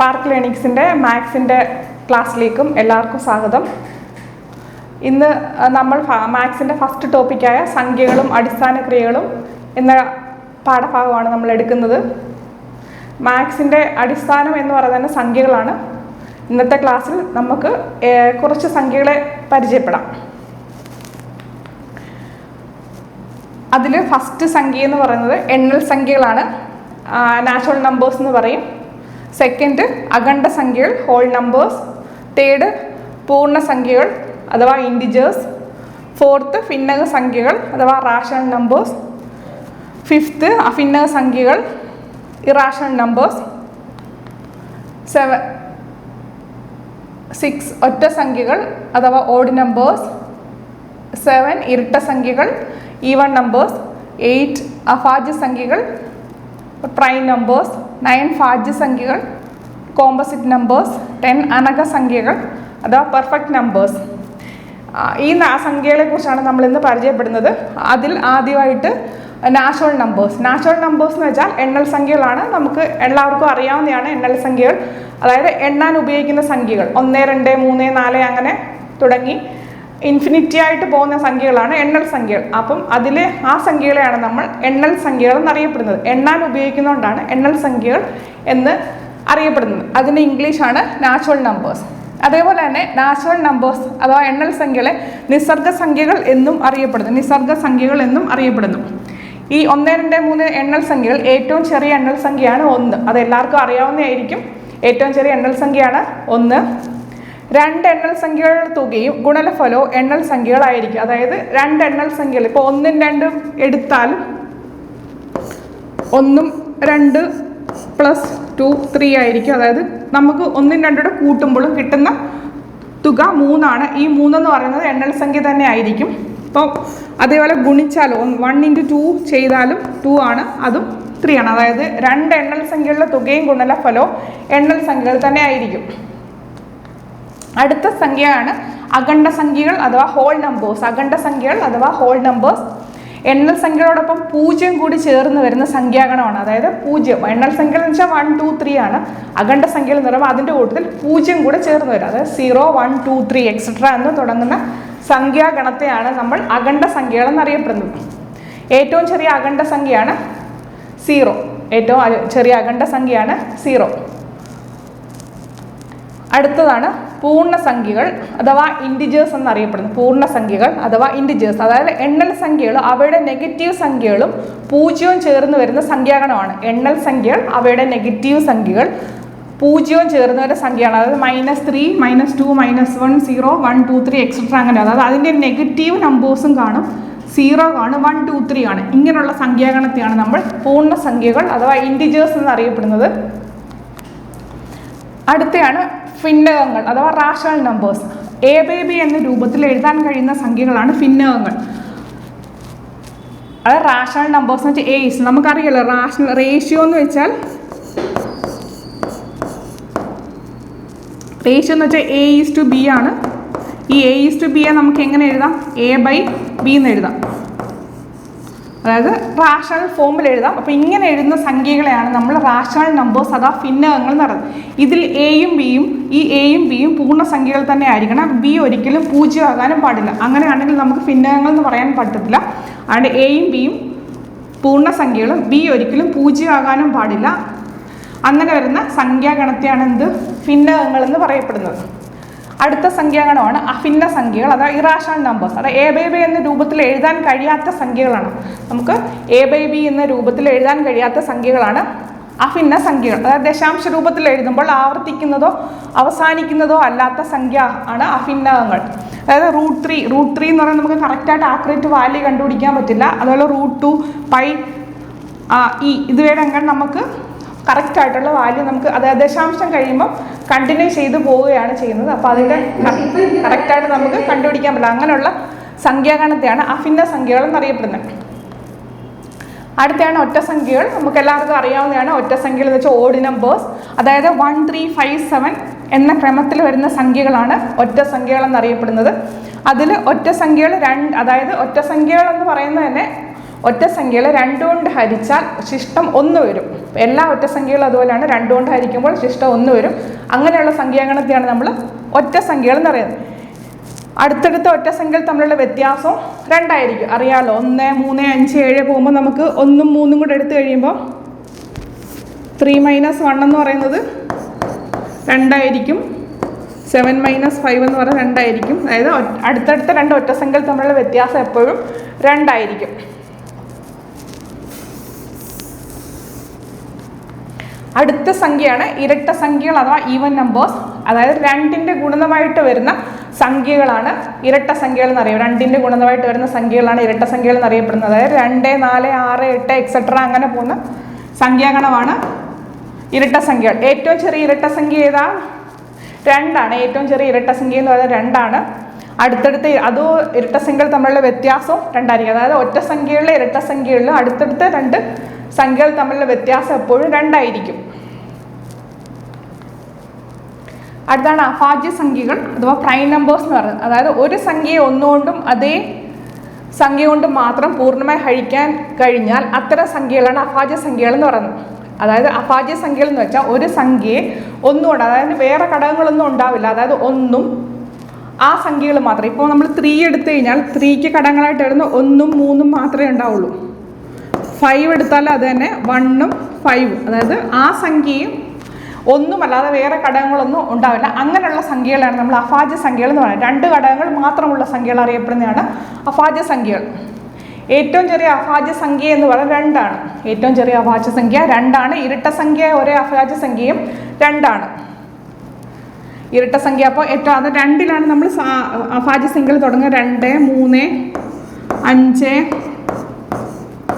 Spark ലേണിങ്സിന്റെ മാത്സിന്റെ ക്ലാസ്സിലേക്കും എല്ലാവർക്കും സ്വാഗതം. ഇന്ന് നമ്മൾ മാത്സിന്റെ ഫസ്റ്റ് ടോപ്പിക്കായ സംഖ്യകളും അടിസ്ഥാന ക്രിയകളും എന്ന പാഠഭാഗമാണ് നമ്മൾ എടുക്കുന്നത്. മാത്സിന്റെ അടിസ്ഥാനം എന്ന് പറയുന്നത് സംഖ്യകളാണ്. ഇന്നത്തെ ക്ലാസ്സിൽ നമുക്ക് കുറച്ച് സംഖ്യകളെ പരിചയപ്പെടാം. അതിൽ ഫസ്റ്റ് സംഖ്യ എന്ന് പറയുന്നത് എണ്ണൽ സംഖ്യകളാണ്. നാച്ചുറൽ നമ്പേഴ്സ് എന്ന് പറയും. സെക്കൻഡ് അഖണ്ഡ സംഖ്യകൾ ഹോൾ നമ്പേഴ്സ് തേർഡ് പൂർണസംഖ്യകൾ അഥവാ ഇൻഡിജേഴ്സ് ഫോർത്ത് ഭിന്നക സംഖ്യകൾ അഥവാ റാഷണൽ നമ്പേഴ്സ് ഫിഫ്ത്ത് അഭിന്നക സംഖ്യകൾ ഇറാഷണൽ നമ്പേഴ്സ് സെവൻ സിക്സ് ഒറ്റ സംഖ്യകൾ അഥവാ ഓഡ് നമ്പേഴ്സ് സെവൻ ഇരട്ട സംഖ്യകൾ ഈവൺ നമ്പേഴ്സ് എയ്റ്റ് അഭാജ്യ സംഖ്യകൾ പ്രൈം നമ്പേഴ്സ് നയൻ ഭാജ്യ സംഖ്യകൾ കോമ്പസിറ്റ് നമ്പേഴ്സ് ടെൻ അനക സംഖ്യകൾ അഥവാ പെർഫെക്റ്റ് നമ്പേഴ്സ് ഈ സംഖ്യകളെ കുറിച്ചാണ് നമ്മൾ ഇന്ന് പരിചയപ്പെടുന്നത്. അതിൽ ആദ്യമായിട്ട് നാച്ചുറൽ നമ്പേഴ്സ് നാച്ചുറൽ നമ്പേഴ്സ് എന്ന് വെച്ചാൽ എണ്ണൽ സംഖ്യകളാണ്. നമുക്ക് എല്ലാവർക്കും അറിയാവുന്നതാണ് എണ്ണൽ സംഖ്യകൾ. അതായത് എണ്ണാൻ ഉപയോഗിക്കുന്ന സംഖ്യകൾ. ഒന്ന് രണ്ട് മൂന്ന് നാല് അങ്ങനെ തുടങ്ങി. ഇൻഫിനിറ്റി ആയിട്ട് പോകുന്ന സംഖ്യകളാണ് എണ്ണൽ സംഖ്യകൾ. അപ്പം അതിൽ ആ സംഖ്യകളെയാണ് നമ്മൾ എണ്ണൽ സംഖ്യകൾ എന്നറിയപ്പെടുന്നത്. എണ്ണാൻ ഉപയോഗിക്കുന്നതുകൊണ്ടാണ് എണ്ണൽ സംഖ്യകൾ എന്ന് അറിയപ്പെടുന്നത്. അതിന്റെ ഇംഗ്ലീഷാണ് നാച്ചുറൽ നമ്പേഴ്സ്. അതേപോലെ തന്നെ നാച്ചുറൽ നമ്പേഴ്സ് അഥവാ എണ്ണൽ സംഖ്യകളെ നിസർഗ സംഖ്യകൾ എന്നും അറിയപ്പെടുന്നു. നിസർഗ സംഖ്യകൾ എന്നും അറിയപ്പെടുന്നു. ഈ ഒന്ന് രണ്ട് മൂന്ന് എണ്ണൽ സംഖ്യകൾ ഏറ്റവും ചെറിയ എണ്ണൽ സംഖ്യയാണ് ഒന്ന്. അത് എല്ലാവർക്കും അറിയാവുന്നതായിരിക്കും. ഏറ്റവും ചെറിയ എണ്ണൽ സംഖ്യയാണ് ഒന്ന്. രണ്ട് എണ്ണൽ സംഖ്യകളുടെ തുകയും ഗുണനഫലവും എണ്ണൽ സംഖ്യകളായിരിക്കും. അതായത് രണ്ട് എണ്ണൽ സംഖ്യകൾ. ഇപ്പോൾ ഒന്നും രണ്ടും എടുത്താൽ ഒന്നും രണ്ട് പ്ലസ് ടു ത്രീ ആയിരിക്കും. അതായത് നമുക്ക് ഒന്നും രണ്ടും കൂട്ടുമ്പോഴും കിട്ടുന്ന തുക മൂന്നാണ്. ഈ മൂന്നെന്ന് പറയുന്നത് എണ്ണൽ സംഖ്യ തന്നെ ആയിരിക്കും. അപ്പോൾ അതേപോലെ ഗുണിച്ചാലും വൺ ഇന്റു ടു ചെയ്താലും ടു ആണ് അതും ത്രീ ആണ്. അതായത് രണ്ട് എണ്ണൽ സംഖ്യകളുടെ തുകയും ഗുണനഫലവും എണ്ണൽ സംഖ്യകൾ തന്നെ ആയിരിക്കും. അടുത്ത സംഖ്യയാണ് അഖണ്ഡ സംഖ്യകൾ അഥവാ ഹോൾ നമ്പേഴ്സ് അഖണ്ഡ സംഖ്യകൾ അഥവാ ഹോൾ നമ്പേഴ്സ് എണ്ണൽ സംഖ്യകളോടൊപ്പം പൂജ്യം കൂടി ചേർന്ന് വരുന്ന സംഖ്യാഗണമാണ്. അതായത് പൂജ്യം. എണ്ണൽ സംഖ്യ എന്ന് വെച്ചാൽ വൺ ടു ത്രീ ആണ്. അഖണ്ഡ സംഖ്യകൾ എന്ന് പറയുമ്പോൾ അതിന്റെ കൂട്ടത്തിൽ പൂജ്യം കൂടി ചേർന്ന് വരും. അതായത് zero one two three etcetera എന്ന് തുടങ്ങുന്ന സംഖ്യാഗണത്തെയാണ് നമ്മൾ അഖണ്ഡ സംഖ്യകൾ എന്നറിയപ്പെടുന്നത്. ഏറ്റവും ചെറിയ അഖണ്ഡ സംഖ്യയാണ് സീറോ ഏറ്റവും ചെറിയ അഖണ്ഡ സംഖ്യയാണ് സീറോ അടുത്തതാണ് പൂർണസംഖ്യകൾ അഥവാ ഇൻഡിജേഴ്സ് എന്നറിയപ്പെടുന്നു. പൂർണസംഖ്യകൾ അഥവാ ഇൻഡിജേഴ്സ് അതായത് എണ്ണൽ സംഖ്യകൾ അവയുടെ നെഗറ്റീവ് സംഖ്യകളും പൂജ്യവും ചേർന്ന് വരുന്ന സംഖ്യാഗണമാണ്. എണ്ണൽ സംഖ്യകൾ അവയുടെ നെഗറ്റീവ് സംഖ്യകൾ പൂജ്യവും ചേർന്ന് വരുന്ന സംഖ്യയാണ്. അതായത് minus three minus two minus one zero one two three etcetera അങ്ങനെ. അതായത് അതിന്റെ നെഗറ്റീവ് നമ്പേഴ്സും കാണും. സീറോ കാണും വൺ ടു ത്രീ ആണ്. ഇങ്ങനെയുള്ള സംഖ്യാഗണത്തെയാണ് നമ്മൾ പൂർണസംഖ്യകൾ അഥവാ ഇൻഡിജേഴ്സ് എന്നറിയപ്പെടുന്നത്. അടുത്തയാണ് ഭിന്നകങ്ങൾ അഥവാ rational numbers A by B എന്ന രൂപത്തിൽ എഴുതാൻ കഴിയുന്ന സംഖ്യകളാണ് ഫിന്നകങ്ങൾ. അത് റാഷണൽ നമ്പേഴ്സ് എന്ന് വെച്ചാൽ എയ്സ് നമുക്കറിയാലോ റാഷണൽ റേഷ്യോ എന്ന് വെച്ചാൽ റേഷ്യോ എന്ന് വെച്ചാൽ എ ഈസ് ടു ബി ആണ്. ഈ എ ഈസ് ടു ബിയെ നമുക്ക് എങ്ങനെ എഴുതാം? എ ബൈ ബി എന്ന് എഴുതാം. അതായത് റാഷണൽ ഫോമിൽ എഴുതാം. അപ്പോൾ ഇങ്ങനെ എഴുതുന്ന സംഖ്യകളെയാണ് നമ്മൾ റാഷണൽ നമ്പേഴ്സ് അഥവാ ഭിന്നകങ്ങൾ എന്ന് പറയുന്നത്. ഇതിൽ എയും ബിയും ഈ എയും ബിയും പൂർണസംഖ്യകൾ തന്നെ ആയിരിക്കണം. ബി ഒരിക്കലും പൂജ്യമാകാനും പാടില്ല. അങ്ങനെയാണെങ്കിൽ നമുക്ക് ഭിന്നകങ്ങൾ എന്ന് പറയാൻ പറ്റത്തില്ല. അതുകൊണ്ട് എയും ബിയും പൂർണസംഖ്യകളും ബി ഒരിക്കലും പൂജ്യമാകാനും പാടില്ല. അങ്ങനെ വരുന്ന സംഖ്യാഗണത്തെയാണ് എന്ത്? ഭിന്നകങ്ങൾ എന്ന് പറയപ്പെടുന്നത്. അടുത്ത സംഖ്യാഗണമാണ് അഭിന്ന സംഖ്യകൾ അതായത് ഇറാഷണൽ നമ്പേഴ്സ് അതായത് എ ബൈ ബി എന്ന രൂപത്തിൽ എഴുതാൻ കഴിയാത്ത സംഖ്യകളാണ്. നമുക്ക് എ ബൈ ബി എന്ന രൂപത്തിൽ എഴുതാൻ കഴിയാത്ത സംഖ്യകളാണ് അഭിന്ന സംഖ്യകൾ. അതായത് ദശാംശ രൂപത്തിൽ എഴുതുമ്പോൾ ആവർത്തിക്കുന്നതോ അവസാനിക്കുന്നതോ അല്ലാത്ത സംഖ്യ ആണ് അഭിന്നകങ്ങൾ അതായത് റൂട്ട് ത്രീ റൂട്ട് ത്രീ എന്ന് പറയുന്നത് നമുക്ക് കറക്റ്റായിട്ട് ആക്രേറ്റ് വാല്യൂ കണ്ടുപിടിക്കാൻ പറ്റില്ല. അതുപോലെ റൂട്ട് ടു പൈ ഇതുവരെ അങ്ങനെ നമുക്ക് കറക്റ്റ് ആയിട്ടുള്ള വാല്യൂ നമുക്ക് അതായത് ദശാംശം കഴിയുമ്പോൾ കണ്ടിന്യൂ ചെയ്തു പോവുകയാണ് ചെയ്യുന്നത്. അപ്പോൾ അതിന്റെ കറക്റ്റായിട്ട് നമുക്ക് കണ്ടുപിടിക്കാൻ പറ്റില്ല. അങ്ങനെയുള്ള സംഖ്യാഗണത്തെയാണ് അഫിന്ന സംഖ്യകൾ എന്നറിയപ്പെടുന്നത്. അടുത്തയാണ് ഒറ്റ സംഖ്യകൾ. നമുക്ക് എല്ലാവർക്കും അറിയാവുന്നതാണ് ഒറ്റ സംഖ്യകൾ എന്ന് വെച്ചാൽ ഓഡ് നമ്പേഴ്സ് അതായത് വൺ ത്രീ ഫൈവ് സെവൻ എന്ന ക്രമത്തിൽ വരുന്ന സംഖ്യകളാണ് ഒറ്റ സംഖ്യകൾ എന്നറിയപ്പെടുന്നത്. അതിൽ ഒറ്റ സംഖ്യകൾ രണ്ട് അതായത് ഒറ്റ സംഖ്യകൾ എന്ന് പറയുന്നത് തന്നെ ഒറ്റ സംഖ്യകളെ രണ്ടുകൊണ്ട് ഹരിച്ചാൽ ശിഷ്ടം ഒന്ന് വരും. എല്ലാ ഒറ്റ സംഖ്യകളും അതുപോലെയാണ് രണ്ടുകൊണ്ട് ഹരിക്കുമ്പോൾ ശിഷ്ടം ഒന്ന് വരും. അങ്ങനെയുള്ള സംഖ്യാഗണത്തെയാണ് നമ്മൾ ഒറ്റ സംഖ്യകൾ എന്ന് പറയുന്നത്. അടുത്തടുത്ത ഒറ്റ സംഖ്യകൾ തമ്മിലുള്ള വ്യത്യാസം രണ്ടായിരിക്കും. അറിയാലോ ഒന്ന് മൂന്ന് അഞ്ച് ഏഴ് പോകുമ്പോൾ നമുക്ക് ഒന്നും മൂന്നും കൂടെ എടുത്തു കഴിയുമ്പോൾ ത്രീ മൈനസ് വൺ എന്ന് പറയുന്നത് രണ്ടായിരിക്കും. സെവൻ മൈനസ് ഫൈവ് എന്ന് പറയുന്നത് രണ്ടായിരിക്കും. അതായത് അടുത്തടുത്ത രണ്ട് ഒറ്റ സംഖ്യകൾ തമ്മിലുള്ള വ്യത്യാസം എപ്പോഴും രണ്ടായിരിക്കും. അടുത്ത സംഖ്യയാണ് ഇരട്ട സംഖ്യകൾ അഥവാ ഈവൻ നമ്പേഴ്സ് അതായത് രണ്ടിന്റെ ഗുണിതമായിട്ട് വരുന്ന സംഖ്യകളാണ് ഇരട്ട സംഖ്യകൾ എന്നറിയാം രണ്ടിന്റെ ഗുണിതമായിട്ട് വരുന്ന സംഖ്യകളാണ് ഇരട്ട സംഖ്യകൾ എന്നറിയപ്പെടുന്നത്. അതായത് രണ്ട് നാല് ആറ് എട്ട് എക്സെട്ര അങ്ങനെ പോകുന്ന സംഖ്യാഗണമാണ് ഇരട്ട സംഖ്യകൾ. ഏറ്റവും ചെറിയ ഇരട്ട സംഖ്യ ഏതാ? രണ്ടാണ്. ഏറ്റവും ചെറിയ ഇരട്ട സംഖ്യ എന്ന് പറയുന്നത് രണ്ടാണ്. അടുത്തടുത്ത് അതോ ഇരട്ട സംഖ്യകൾ തമ്മിലുള്ള വ്യത്യാസവും രണ്ടായിരിക്കും. അതായത് ഒറ്റ സംഖ്യകളിലെ ഇരട്ട സംഖ്യകളിലും അടുത്തടുത്ത് രണ്ട് സംഖ്യകൾ തമ്മിലുള്ള വ്യത്യാസം എപ്പോഴും രണ്ടായിരിക്കും. അടുത്താണ് അഭാജ്യ സംഖ്യകൾ അഥവാ പ്രൈം നമ്പേഴ്സ് എന്ന് പറയുന്നത്. അതായത് ഒരു സംഖ്യയെ ഒന്നുകൊണ്ടും അതേ സംഖ്യ കൊണ്ട് മാത്രം പൂർണമായി ഹരിക്കാൻ കഴിഞ്ഞാൽ അത്തരം സംഖ്യകളാണ് അഭാജ്യ സംഖ്യകൾ എന്ന് പറയുന്നത്. അതായത് അഭാജ്യ സംഖ്യകൾ എന്ന് വെച്ചാൽ ഒരു സംഖ്യയെ ഒന്നുകൊണ്ട് അതായത് വേറെ ഘടകങ്ങളൊന്നും ഉണ്ടാവില്ല. അതായത് ഒന്നും ആ സംഖ്യകൾ മാത്രം. ഇപ്പോൾ നമ്മൾ ത്രീ എടുത്തു കഴിഞ്ഞാൽ ത്രീക്ക് ഘടകങ്ങളായിട്ട് വരുന്ന ഒന്നും മൂന്നും മാത്രമേ ഉണ്ടാവുള്ളൂ. ഫൈവ് എടുത്താൽ അത് തന്നെ വണ്ണും ഫൈവ് അതായത് ആ സംഖ്യയും ഒന്നുമല്ലാതെ വേറെ ഘടകങ്ങളൊന്നും ഉണ്ടാവില്ല. അങ്ങനെയുള്ള സംഖ്യകളാണ് നമ്മൾ അഭാജ്യ സംഖ്യകൾ എന്ന് പറയുന്നത്. രണ്ട് ഘടകങ്ങൾ മാത്രമുള്ള സംഖ്യകൾ അറിയപ്പെടുന്നതാണ് അഭാജ്യ സംഖ്യകൾ. ഏറ്റവും ചെറിയ അഭാജ്യ സംഖ്യ എന്ന് പറയുന്നത് രണ്ടാണ്. ഏറ്റവും ചെറിയ അഭാജ്യ സംഖ്യ രണ്ടാണ്. ഇരട്ട സംഖ്യ ഒരേ അഭാജ്യ സംഖ്യയും രണ്ടാണ്. ഇരട്ട സംഖ്യ അപ്പോൾ ഏറ്റവും അത് രണ്ടിലാണ് നമ്മൾ അഭാജ്യ സംഖ്യകൾ തുടങ്ങുക. രണ്ട് മൂന്ന് അഞ്ച്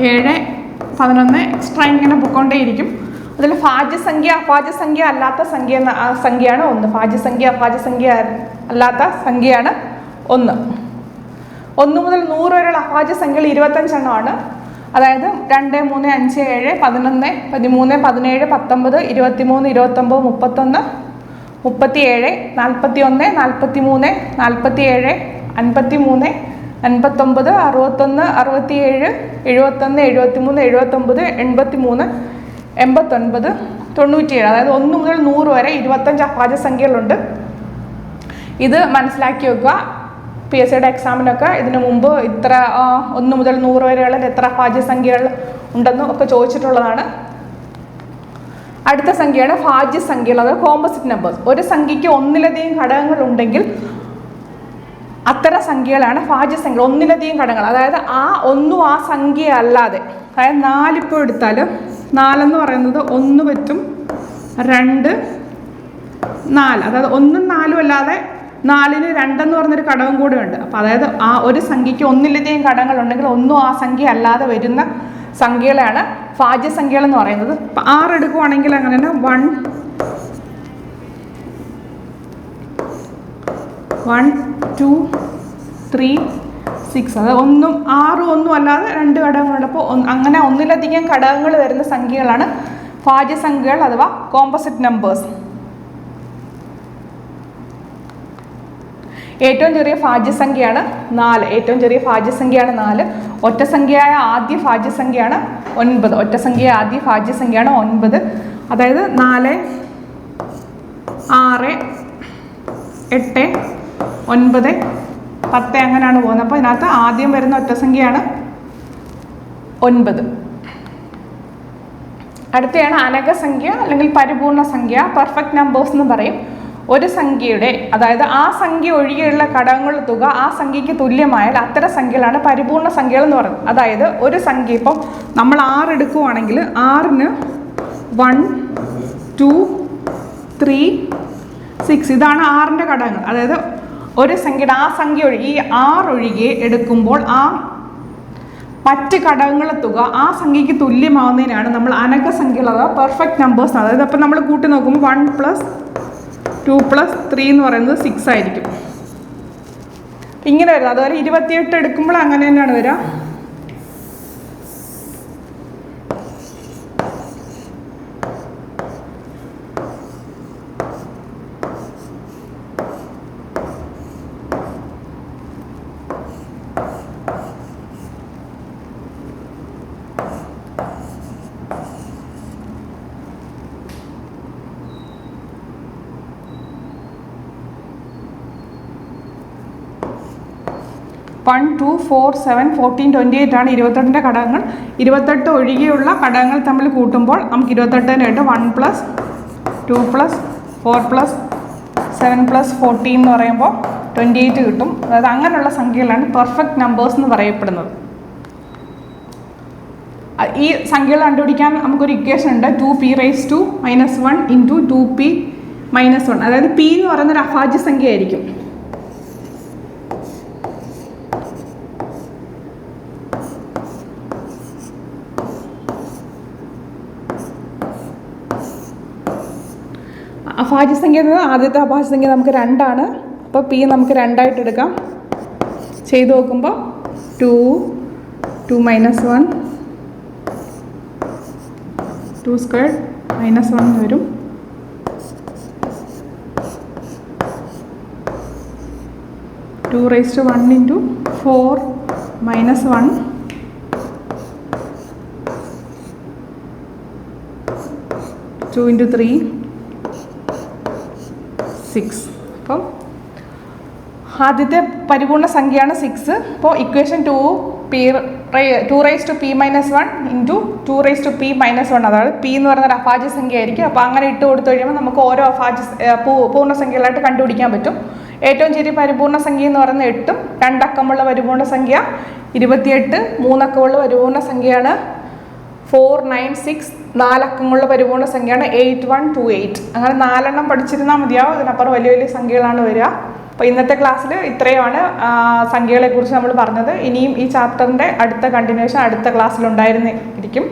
ഏഴ് പതിനൊന്ന് എക്സ്ട്രാ ഇങ്ങനെ പൊക്കോണ്ടേയിരിക്കും അതിൽ ഭാജ്യസംഖ്യ അഭാജ്യസംഖ്യ അല്ലാത്ത സംഖ്യ എന്ന സംഖ്യയാണ് ഒന്ന്. ഭാജ്യസംഖ്യ അഭാജ്യസംഖ്യ അല്ലാത്ത സംഖ്യയാണ് ഒന്ന്. ഒന്ന് മുതൽ നൂറ് വരെയുള്ള അഭാജ്യസംഖ്യകൾ ഇരുപത്തഞ്ചെണ്ണമാണ്. അതായത് രണ്ട് മൂന്ന് അഞ്ച് ഏഴ് പതിനൊന്ന് പതിമൂന്ന് പതിനേഴ് പത്തൊമ്പത് ഇരുപത്തിമൂന്ന് ഇരുപത്തൊമ്പത് മുപ്പത്തൊന്ന് മുപ്പത്തിയേഴ് നാൽപ്പത്തി ഒന്ന് നാൽപ്പത്തി മൂന്ന് നാൽപ്പത്തി ഏഴ് അൻപത്തി മൂന്ന് അൻപത്തൊമ്പത് അറുപത്തൊന്ന് അറുപത്തിയേഴ് എഴുപത്തൊന്ന് എഴുപത്തി മൂന്ന് എഴുപത്തൊമ്പത് എൺപത്തി മൂന്ന് എൺപത്തൊൻപത് തൊണ്ണൂറ്റിയേഴ് അതായത് ഒന്ന് മുതൽ നൂറ് വരെ ഇരുപത്തഞ്ച് അപാച സംഖ്യകളുണ്ട് ഇത് മനസ്സിലാക്കി വെക്കുക. പി എസ് സിയുടെ എക്സാമിനൊക്കെ ഇതിനു മുമ്പ് ഇത്ര ഒന്ന് മുതൽ നൂറ് വരെയുള്ള എത്ര ഭാജ്യസംഖ്യകൾ ഉണ്ടെന്നും ഒക്കെ ചോദിച്ചിട്ടുള്ളതാണ്. അടുത്ത സംഖ്യയാണ് ഭാജ്യസംഖ്യകൾ അതായത് കോമ്പോസിറ്റ് നമ്പേഴ്സ് ഒരു സംഖ്യയ്ക്ക് ഒന്നിലധികം ഘടകങ്ങൾ ഉണ്ടെങ്കിൽ അത്തരം സംഖ്യകളാണ് ഭാജ്യസംഖ്യ ഒന്നിലധികം ഘടകങ്ങൾ. അതായത് ആ ഒന്നും ആ സംഖ്യ അല്ലാതെ. അതായത് നാലിപ്പോൾ എടുത്താൽ നാലെന്ന് പറയുന്നത് ഒന്ന് പറ്റും രണ്ട് നാല്. അതായത് ഒന്നും നാലും അല്ലാതെ നാലിന് രണ്ടെന്ന് പറഞ്ഞൊരു ഘടകം കൂടെ ഉണ്ട് അപ്പോൾ അതായത് ആ ഒരു സംഖ്യയ്ക്ക് ഒന്നിലധികം ഘടകങ്ങൾ ഉണ്ടെങ്കിൽ ഒന്നും ആ സംഖ്യ അല്ലാതെ വരുന്ന സംഖ്യകളാണ് ഭാജ്യസംഖ്യകൾ എന്ന് പറയുന്നത്. ഇപ്പം ആറ് എടുക്കുവാണെങ്കിൽ അങ്ങനെ തന്നെ one one two three six അത് ഒന്നും ആറും ഒന്നും അല്ലാതെ രണ്ട് ഘടകങ്ങളുള്ളപ്പോൾ അങ്ങനെ ഒന്നിലധികം ഘടകങ്ങൾ വരുന്ന സംഖ്യകളാണ് ഭാജ്യസംഖ്യകൾ അഥവാ കോമ്പസിറ്റ് നമ്പേഴ്സ് ഏറ്റവും ചെറിയ ഭാജ്യസംഖ്യയാണ് നാല്. ഏറ്റവും ചെറിയ ഭാജ്യസംഖ്യയാണ് നാല്. ഒറ്റസംഖ്യയായ ആദ്യ ഭാജ്യസംഖ്യയാണ് ഒൻപത്. ഒറ്റസംഖ്യ ആദ്യ ഭാജ്യസംഖ്യയാണ് ഒൻപത്. അതായത് നാല് ആറ് എട്ട് ഒൻപത് പത്ത് അങ്ങനെയാണ് പോകുന്നത്. അപ്പോൾ ഇതിനകത്ത് ആദ്യം വരുന്ന ഒറ്റസംഖ്യയാണ് ഒൻപത്. അടുത്തയാണ് അനകസംഖ്യ അല്ലെങ്കിൽ പരിപൂർണ സംഖ്യ പെർഫെക്റ്റ് നമ്പേഴ്സ് എന്ന് പറയും. ഒരു സംഖ്യയുടെ അതായത് ആ സംഖ്യ ഒഴികെയുള്ള ഘടകങ്ങളുടെ തുക ആ സംഖ്യയ്ക്ക് തുല്യമായാൽ അത്തരം സംഖ്യകളാണ് പരിപൂർണ സംഖ്യകൾ എന്ന് പറയുന്നത്. അതായത് ഒരു സംഖ്യ ഇപ്പം നമ്മൾ ആറ് എടുക്കുവാണെങ്കിൽ ആറിന് വൺ ടു ത്രീ സിക്സ് ഇതാണ് ആറിന്റെ ഘടകങ്ങൾ. അതായത് ഒരു സംഖ്യയുടെ ആ സംഖ്യ ഒഴികെ ഈ ആറ് ഒഴികെ എടുക്കുമ്പോൾ ആ മറ്റ് ഘടകങ്ങളെ തുക ആ സംഖ്യയ്ക്ക് തുല്യമാവുന്നതിനാണ് നമ്മൾ അനക സംഖ്യകൾ പെർഫെക്റ്റ് നമ്പേഴ്സ് അതായത് അപ്പം നമ്മൾ കൂട്ടി നോക്കുമ്പോൾ one plus two plus three എന്ന് പറയുന്നത് സിക്സ് ആയിരിക്കും. ഇങ്ങനെ വരുന്നത്. അതുപോലെ ഇരുപത്തിയെട്ട് എടുക്കുമ്പോൾ അങ്ങനെ തന്നെയാണ് വരിക. One two four seven fourteen twenty eight ആണ് ഇരുപത്തെട്ടിന്റെ ഘടകങ്ങൾ. ഇരുപത്തെട്ട് ഒഴികെയുള്ള ഘടകങ്ങൾ തമ്മിൽ കൂട്ടുമ്പോൾ നമുക്ക് ഇരുപത്തെട്ടിനായിട്ട് one plus two plus four plus seven plus fourteen എന്ന് പറയുമ്പോൾ ട്വന്റി എയ്റ്റ് കിട്ടും. അതായത് അങ്ങനെയുള്ള സംഖ്യകളാണ് പെർഫെക്റ്റ് നമ്പേഴ്സ് എന്ന് പറയപ്പെടുന്നത്. ഈ സംഖ്യകൾ കണ്ടുപിടിക്കാൻ നമുക്കൊരു ഇക്വേഷൻ ഉണ്ട്. Two P raise two minus one into two P minus one അതായത് പി എന്ന് പറയുന്ന ഒരു അഭാജ്യ സംഖ്യ ആയിരിക്കും അഭാജ്യ സംഖ്യ എന്നത് ആദ്യത്തെ അഭാജ്യസംഖ്യ നമുക്ക് രണ്ടാണ്. അപ്പോൾ പി നമുക്ക് രണ്ടായിട്ട് എടുക്കാം. ചെയ്ത് നോക്കുമ്പോൾ two two minus one two square minus one വരും. Two raise two one into four minus one two into three six അപ്പം ആദ്യത്തെ പരിപൂർണ സംഖ്യയാണ് സിക്സ് അപ്പോൾ equation two P two raise two P minus one into two raise two P minus one അതായത് P എന്ന് പറയുന്ന ഒരു സംഖ്യ ആയിരിക്കും അപ്പോൾ അങ്ങനെ ഇട്ട് കൊടുത്തു കഴിയുമ്പോൾ നമുക്ക് ഓരോ സംഖ്യകളായിട്ട് പൂർണസംഖ്യകളായിട്ട് കണ്ടുപിടിക്കാൻ പറ്റും. ഏറ്റവും ചെറിയ പരിപൂർണ സംഖ്യ എന്ന് പറയുന്നത് എട്ടും രണ്ടക്കമുള്ള പരിപൂർണ സംഖ്യ ഇരുപത്തിയെട്ട് മൂന്നക്കമുള്ള പരിപൂർണ സംഖ്യയാണ് ഫോർ നയൻ സിക്സ് നാലക്കങ്ങളുള്ള പരിപൂർണ സംഖ്യയാണ് എയ്റ്റ് വൺ ടു എയ്റ്റ് അങ്ങനെ നാലെണ്ണം പഠിച്ചിരുന്നാൽ മതിയാവും. അതിനപ്പുറം വലിയ വലിയ സംഖ്യകളാണ് വരിക. അപ്പോൾ ഇന്നത്തെ ക്ലാസ്സിൽ ഇത്രയുമാണ് സംഖ്യകളെക്കുറിച്ച് നമ്മൾ പറഞ്ഞത്. ഇനിയും ഈ ചാപ്റ്ററിന്റെ അടുത്ത കണ്ടിന്യൂഷൻ അടുത്ത ക്ലാസ്സിൽ ഉണ്ടായിരുന്നിരിക്കും.